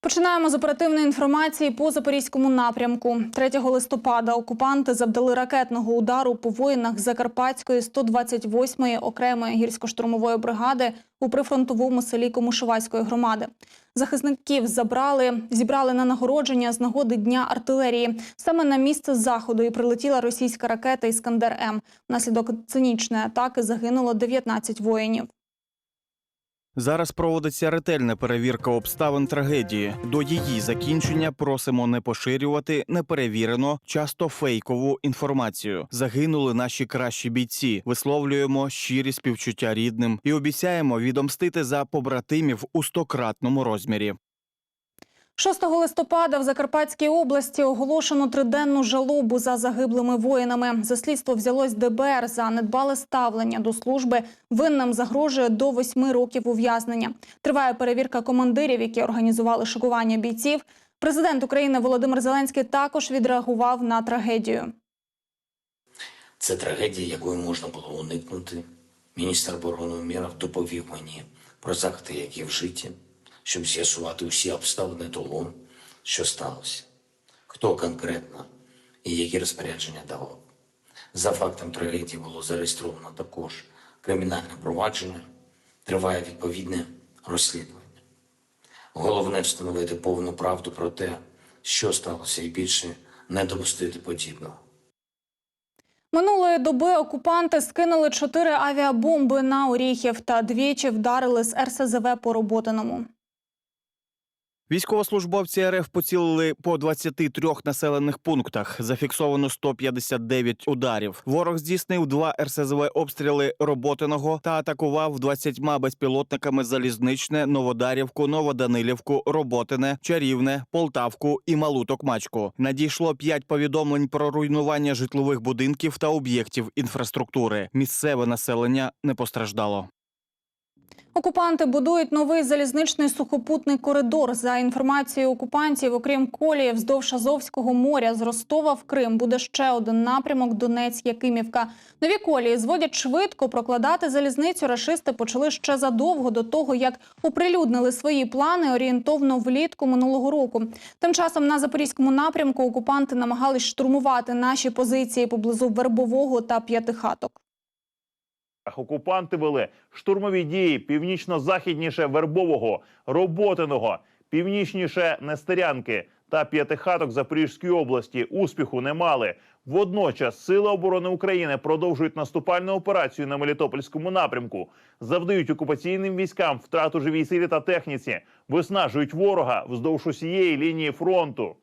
Починаємо з оперативної інформації по запорізькому напрямку. 3 листопада окупанти завдали ракетного удару по воїнах Закарпатської 128-ї окремої гірсько-штурмової бригади у прифронтовому селі Комушувацької громади. Захисників забрали, зібрали на нагородження з нагоди дня артилерії. Саме на місце заходу і прилетіла російська ракета Іскандер М. Внаслідок цинічної атаки загинуло 19 воїнів. Зараз проводиться ретельна перевірка обставин трагедії. До її закінчення просимо не поширювати неперевірено, часто фейкову інформацію. Загинули наші кращі бійці. Висловлюємо щирі співчуття рідним і обіцяємо відомстити за побратимів у стократному розмірі. 6 листопада в Закарпатській області оголошено триденну жалобу за загиблими воїнами. За слідство взялось ДБР за недбале ставлення до служби. Винним загрожує до восьми років ув'язнення. Триває перевірка командирів, які організували шикування бійців. Президент України Володимир Зеленський також відреагував на трагедію. Це трагедія, якої можна було уникнути. Міністр оборони Умєров доповів мені про заходи, які вжиті, щоб з'ясувати усі обставини того, що сталося, хто конкретно і які розпорядження давав. За фактом трагедії було зареєстровано також кримінальне провадження, триває відповідне розслідування. Головне встановити повну правду про те, що сталося, і більше не допустити подібного. Минулої доби окупанти скинули чотири авіабомби на Оріхів та двічі вдарили з РСЗВ по Роботиному. Військовослужбовці РФ поцілили по 23 населених пунктах. Зафіксовано 159 ударів. Ворог здійснив два РСЗВ обстріли Роботиного та атакував 20 безпілотниками залізничне, Новодарівку, Новоданилівку, Роботине, Чарівне, Полтавку і Малу Токмачку. Надійшло 5 повідомлень про руйнування житлових будинків та об'єктів інфраструктури. Місцеве населення не постраждало. Окупанти будують новий залізничний сухопутний коридор. За інформацією окупантів, окрім колії вздовж Азовського моря з Ростова в Крим буде ще один напрямок Донець-Якимівка. Нові колії зводять швидко прокладати залізницю. Рашисти почали ще задовго до того, як оприлюднили свої плани орієнтовно влітку минулого року. Тим часом на запорізькому напрямку окупанти намагались штурмувати наші позиції поблизу Вербового та П'ятихаток. Окупанти вели штурмові дії північно-західніше Вербового, Роботиного, північніше Нестерянки та П'ятихаток Запорізької області. Успіху не мали. Водночас Сили оборони України продовжують наступальну операцію на Мелітопольському напрямку, завдають окупаційним військам втрату живій силі та техніці, виснажують ворога вздовж усієї лінії фронту.